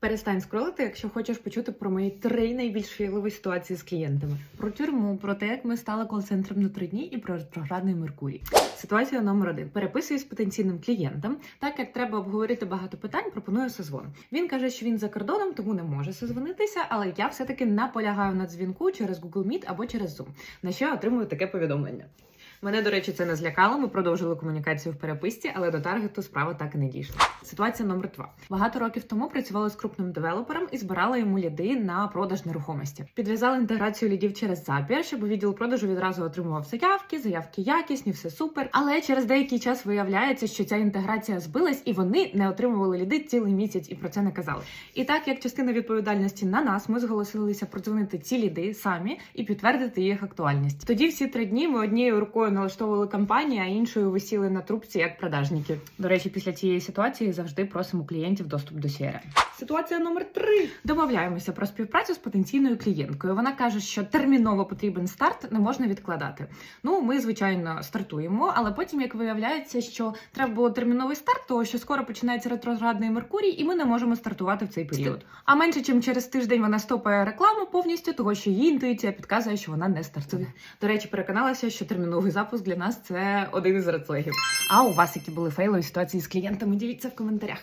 Перестань скролити, якщо хочеш почути про мої три найбільш фієлові ситуації з клієнтами: про тюрму, про те, як ми стали кол-центром на три дні, і про ретроградний Меркурій. Ситуація номер один: переписуюсь з потенційним клієнтом. Так як треба обговорити багато питань, пропоную созвон. Він каже, що він за кордоном, тому не може созвонитися, але я все-таки наполягаю на дзвінку через Google Meet або через Zoom. На що я отримую таке повідомлення. Мене, до речі, це не злякало. Ми продовжили комунікацію в переписці, але до таргету справа так і не дійшла. Ситуація номер два. Багато років тому працювали з крупним девелопером і збирали йому ліди на продаж нерухомості. Підв'язали інтеграцію лідів через Zapier, щоб відділ продажу відразу отримував заявки, заявки якісні, все супер. Але через деякий час виявляється, що ця інтеграція збилась, і вони не отримували ліди цілий місяць і про це не казали. І так як частина відповідальності на нас, ми зголосилися продзвонити ці ліди самі і підтвердити їх актуальність. Тоді всі три дні ми однією рукою налаштовували кампанії, а іншою висіли на трубці як продажники. До речі, після цієї ситуації завжди просимо клієнтів доступ до CRM. Ситуація номер три. Домовляємося про співпрацю з потенційною клієнткою. Вона каже, що терміново потрібен старт, не можна відкладати. Ну, ми звичайно стартуємо, але потім, як виявляється, що треба було терміновий старт, того що скоро починається ретроградний Меркурій, і ми не можемо стартувати в цей період. А менше ніж через тиждень вона стопає рекламу повністю, того що її інтуїція підказує, що вона не стартує. До речі, переконалася, що терміновий запуск для нас це один із рецептів. А у вас які були фейлові ситуації з клієнтами? Діліться в коментарях.